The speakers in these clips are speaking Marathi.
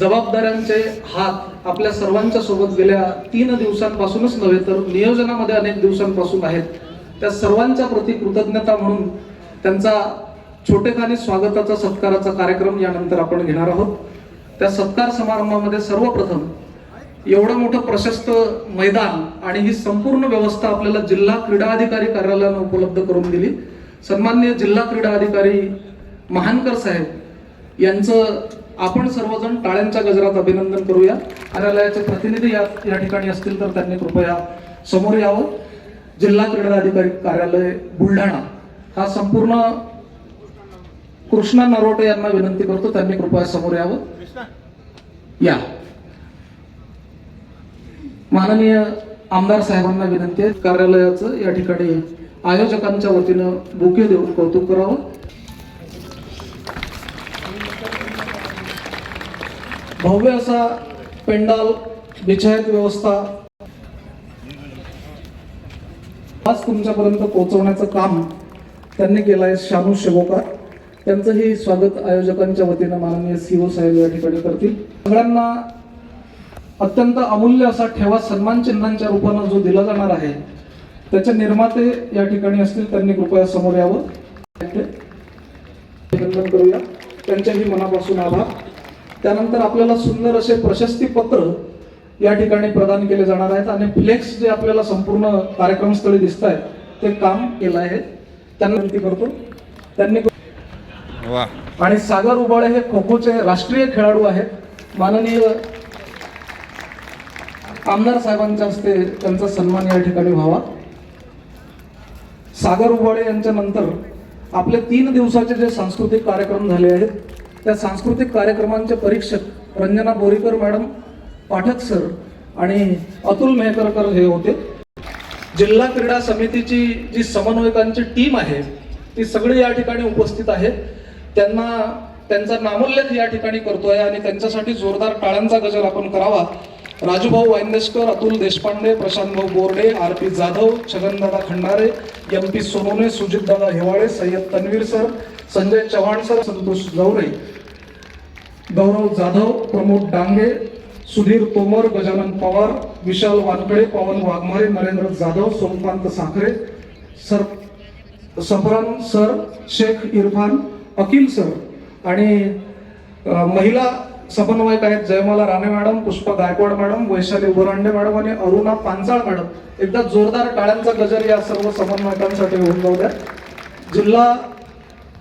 जबाबदाऱ्यांचे हात आपल्या सर्वांच्या सोबत गेल्या तीन दिवसांपासूनच नव्हे तर नियोजनामध्ये अनेक दिवसांपासून आहेत. त्या सर्वांच्या प्रती कृतज्ञता म्हणून त्यांचा छोटेखानी स्वागताचा सत्काराचा कार्यक्रम यानंतर आपण घेणार आहोत. त्या सत्कार समारंभामध्ये सर्वप्रथम एवढं मोठं प्रशस्त मैदान आणि ही संपूर्ण व्यवस्था आपल्याला जिल्हा क्रीडा अधिकारी कार्यालयानं उपलब्ध करून दिली. सन्मान्य जिल्हा क्रीडा अधिकारी महानकर साहेब यांचं आपण सर्वजण टाळ्यांच्या गजरात अभिनंदन करूया. कार्यालयाचे प्रतिनिधी या या ठिकाणी असतील तर त्यांनी कृपया समोर यावं. जिल्हा क्रीडा अधिकारी कार्यालय बुलढाणा. हा संपूर्ण कृष्णा नरोटे यांना विनंती करतो त्यांनी कृपया समोर यावं. या. माननीय आमदार साहेबांना विनंती आहे कार्यालयाचं या ठिकाणी आयोजकांच्या वतीनं बुके देऊन कौतुक करावं. भव्य असा पेंडाल बिछायत व्यवस्था आज तुमच्यापर्यंत पोहोचवण्याचं काम त्यांनी केलं आहे शानू शेवोकार. त्यांचंही स्वागत आयोजकांच्या वतीनं माननीय सीओ साहेब या ठिकाणी करतील. सगळ्यांना अत्यंत अमूल्य असा ठेवा सन्मान चिन्हांच्या रूपानं जो दिला जाणार आहे त्याचे निर्माते या ठिकाणी असतील त्यांनी कृपया समोर यावं. अभिनंदन करूया. त्यांच्याही मनापासून आभार. त्यानंतर आपल्याला सुंदर असे प्रशस्ती पत्र या ठिकाणी प्रदान केले जाणार आहेत आणि फ्लेक्स जे आपल्याला संपूर्ण कार्यक्रमस्थळी दिसत आहेत ते काम केलं आहे. त्यांना विनंती करतो. त्यांनी आणि सागर उबाळे हे खो खोचे राष्ट्रीय खेळाडू आहेत. माननीय आमदार साहेबांच्या हस्ते त्यांचा सन्मान या ठिकाणी व्हावा. सागर उबाळे यांच्या नंतर आपले तीन दिवसाचे जे सांस्कृतिक कार्यक्रम झाले आहेत त्या सांस्कृतिक कार्यक्रमांचे परीक्षक रंजना बोरीकर मॅडम पाठक सर आणि अतुल मेहकरकर हे होते. जिल्हा क्रीडा समितीची जी समन्वयकांची टीम आहे ती सगळी या ठिकाणी उपस्थित आहे. त्यांना त्यांचा नामोल्लेख या ठिकाणी करतोय आणि त्यांच्यासाठी जोरदार टाळ्यांचा गजर आपण करावा. Rajubhau Wayandeshkar Atul Deshpande Prashantbhau Borde R P Jadhav Chhagandada Khandare M P Sonone Sujitdada Hiwale Sayyad Tanveer sir Sanjay Chavan sir Santosh Gaure Gaurav Jadhav Pramod Dange Sudhir Tomar Gajanan Pawar Vishal Wankade Pawan Waghmare Narendra Jadhav Somkant Sakhare sir Safran sir Shaikh Irfan Akil sir आणि महिला समन्वयक आहेत Jaymala Rane madam Pushpa Gaikwad madam Vaishali Ubharande madam आणि अरुणा पांचाळ मॅडम. एकदा जोरदार टाळ्यांचा गजर या सर्व समन्वयकांसाठी होऊन जाऊ द्या. जिल्हा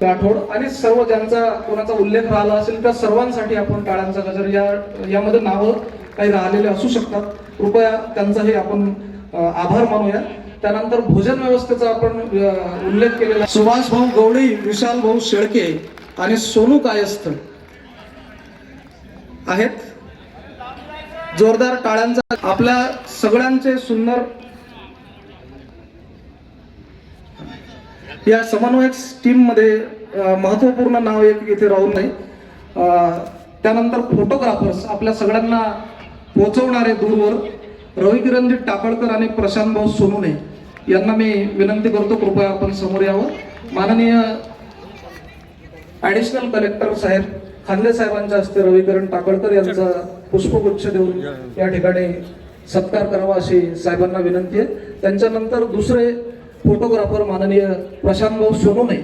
राठोड आणि सर्व ज्यांचा कोणाचा उल्लेख राहिला असेल त्या सर्वांसाठी आपण टाळ्यांचा गजर या यामध्ये नावं काही राहिलेले असू शकतात. कृपया त्यांचाही आपण आभार मानूया. त्यानंतर भोजन व्यवस्थेचा आपण उल्लेख केलेला सुभाष भाऊ गवळी विशाल भाऊ शेळके आणि सोनू कायस्थ आहेत. जोरदार टाळ्यांचा आपल्या सगळ्यांचे सुंदर या समन्वयक टीममध्ये महत्त्वपूर्ण नाव एक इथे राहून नाही. त्यानंतर फोटोग्राफर्स आपल्या सगळ्यांना पोहोचवणारे दूरवर रवी किरणजी टाकळकर आणि प्रशांत भाऊ सोनुने यांना मी विनंती करतो कृपया आपण समोर यावं. माननीय ऍडिशनल कलेक्टर साहेब खांदे साहेबांच्या हस्ते रविकरण टाकळकर यांचा पुष्पगुच्छ देऊन या ठिकाणी सत्कार करावा अशी साहेबांना विनंती आहे. त्यांच्यानंतर दुसरे फोटोग्राफर माननीय प्रशांत भाऊ सोनोने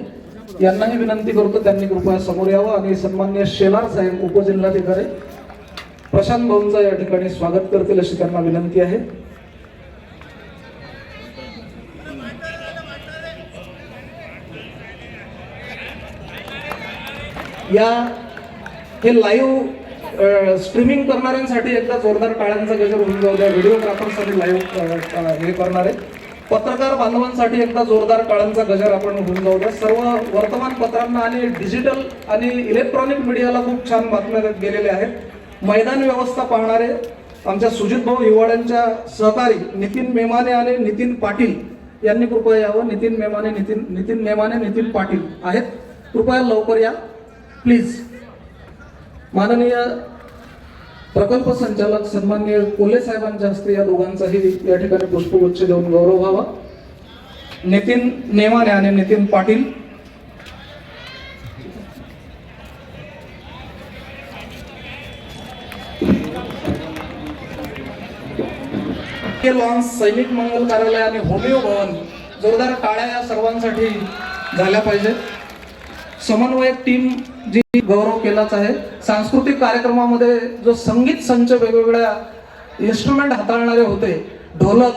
यांनाही विनंती करतो त्यांनी कृपया समोर यावं आणि सन्मान्य शेलार साहेब उपजिल्हाधिकारी प्रशांत भाऊंचा या ठिकाणी स्वागत करतील अशी त्यांना विनंती आहे. या हे लाईव्ह स्ट्रीमिंग करणाऱ्यांसाठी एकदा जोरदार टाळ्यांचा गजर होऊन जाऊ द्या. व्हिडिओग्राफरसाठी लाईव्ह हे करणारे पत्रकार बांधवांसाठी एकदा जोरदार काळांचा गजर आपण होऊन जाऊ सर्व वर्तमानपत्रांना आणि डिजिटल आणि इलेक्ट्रॉनिक मीडियाला खूप छान बातम्या गेलेल्या आहेत. मैदान व्यवस्था पाहणारे आमच्या सुजित भाऊ हिवाळ्यांच्या सहकारी नितीन मेमाने आणि नितीन पाटील यांनी कृपया यावं. नितीन मेमाने नितीन नितीन मेमाने नितीन पाटील आहेत. कृपया लवकर या. प्लीज माननीय प्रकल्प संचालक सन्मान्य कोल्हे साहेबांच्या हस्ते या दोघांचाही या ठिकाणी पुष्पगुच्छ देऊन गौरव व्हावा. नितीन नेमाने आणि नितीन पाटील. लॉन्स सैनिक मंगल कार्यालय आणि होमिओ भवन जोरदार टाळ्या या सर्वांसाठी झाल्या पाहिजेत. समन्वयक टीम जी गौरव केलाच आहे. सांस्कृतिक कार्यक्रमामध्ये जो संगीत संच वेगवेगळ्या इन्स्ट्रुमेंट हाताळणारे होते ढोलक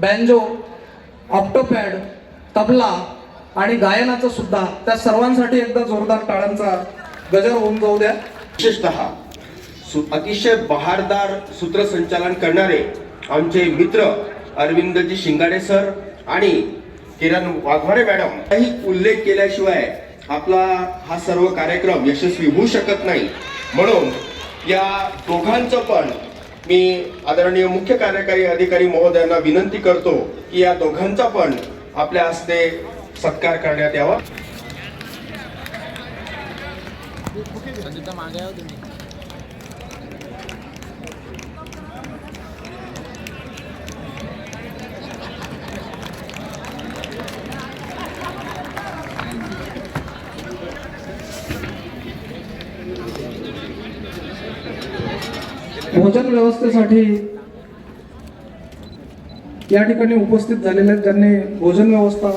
बँजो ऑप्टोपॅड तबला आणि गायनाचं सुद्धा त्या सर्वांसाठी एकदा जोरदार टाळांचा गजर होऊन जाऊ द्या. विशेषतः सु- अतिशय बहारदार सूत्रसंचालन करणारे आमचे मित्र अरविंदजी शिंगाडे सर आणि किरण वाघमारे मॅडम काही उल्लेख केल्याशिवाय आपला हा सर्व कार्यक्रम यशस्वी होऊ शकत नाही. म्हणून या दोघांचं पण मी आदरणीय मुख्य कार्यकारी अधिकारी महोदयांना विनंती करतो की या दोघांचा पण आपल्या हस्ते सत्कार करण्यात यावा. भोजन व्यवस्थेसाठी या ठिकाणी उपस्थित झालेले आहेत. ज्यांनी भोजन व्यवस्था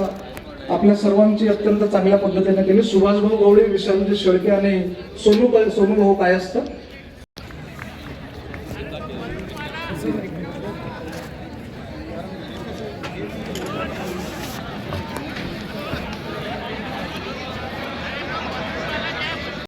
आपल्या सर्वांची अत्यंत चांगल्या पद्धतीने केली. सुभाषभाऊ गवळी विशालजी शेळके आणि सोनू सोनू भाऊ काय असतं